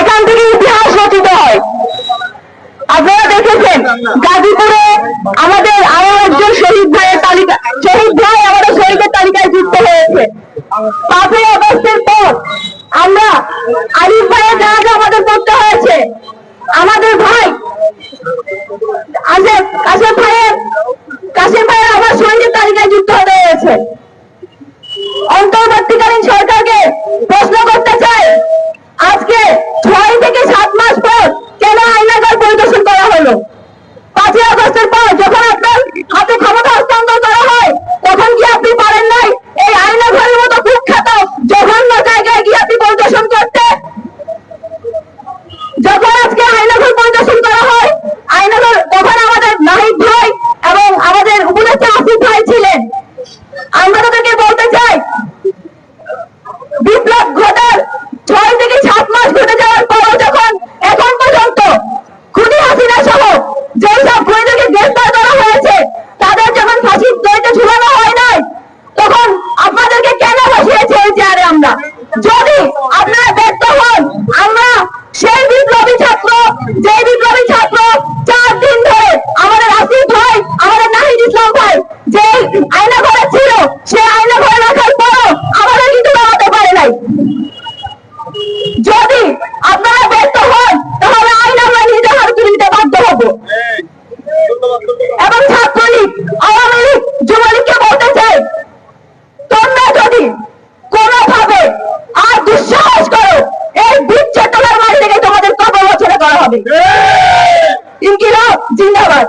এখান থেকে ইতিহাস রচিত হয়। আপনারা দেখেছেন, গাজীপুরে আমাদের আরও একজন শহীদ ভাইয়ের তালিকা, শহীদ ভাই আমাদের শহীদের তালিকায় যুক্ত হয়েছে। পাঁচই আগস্টের পর আমরা আরিফ ভাইয়ের জাহাজে আমাদের করতে হয়েছে। আমাদের ভাই আজেফ আজেফ ভাই পাঁচই পর যখন আপনার হাতে ক্ষমতা হস্তান্তর করা হয়, তখন কি আপনি পারেন নাই? এই আইনাঘরের মতো কুখ্যাত, জঘন্য জায়গায় গিয়ে আপনি পরিদর্শন করতে? যখন আজকে আয়নাঘর পরিদর্শন করা হয়, আয়নাঘর তখন আমাদের নাহিদ ভাই এবং আমাদের উপদেষ্টা আসিফ ভাই ছিলেন আমরা তাদেরকে বলতে চাই বিপ্লব ঘটার ছয় থেকে সাত মাস ঘটে যাওয়ার পরও যখন এখন পর্যন্ত খুনি হাসিনা সহ যেসব খুনিদেরকে গ্রেফতার করা হয়েছে তাদের যখন ফাঁসির দড়িতে ঝুলানো হয় নাই তখন আপনাদেরকে কেন বসিয়েছে এই চেয়ারে আমরা। যদি আপনারা ব্যর্থ হন আমরা সেই বিপ্লবী ছাত্র যে বিপ্লবী ছাত্র চার দিন ধরে আমাদের আসিফ ভাই আমাদের নাহিদ ইসলাম ভাই যে আয়না ঘরে ছিল সে আয়না ঘরে রাখার পরও আমাদের কিন্তু নামাতে পারে নাই। যদি আপনারা ব্যর্থ হন তাহলে আইন আমরা নিজে হাতে তুলে নিতে বাধ্য হব। এবং ছাত্রলীগ इनकलाब जिंदाबाद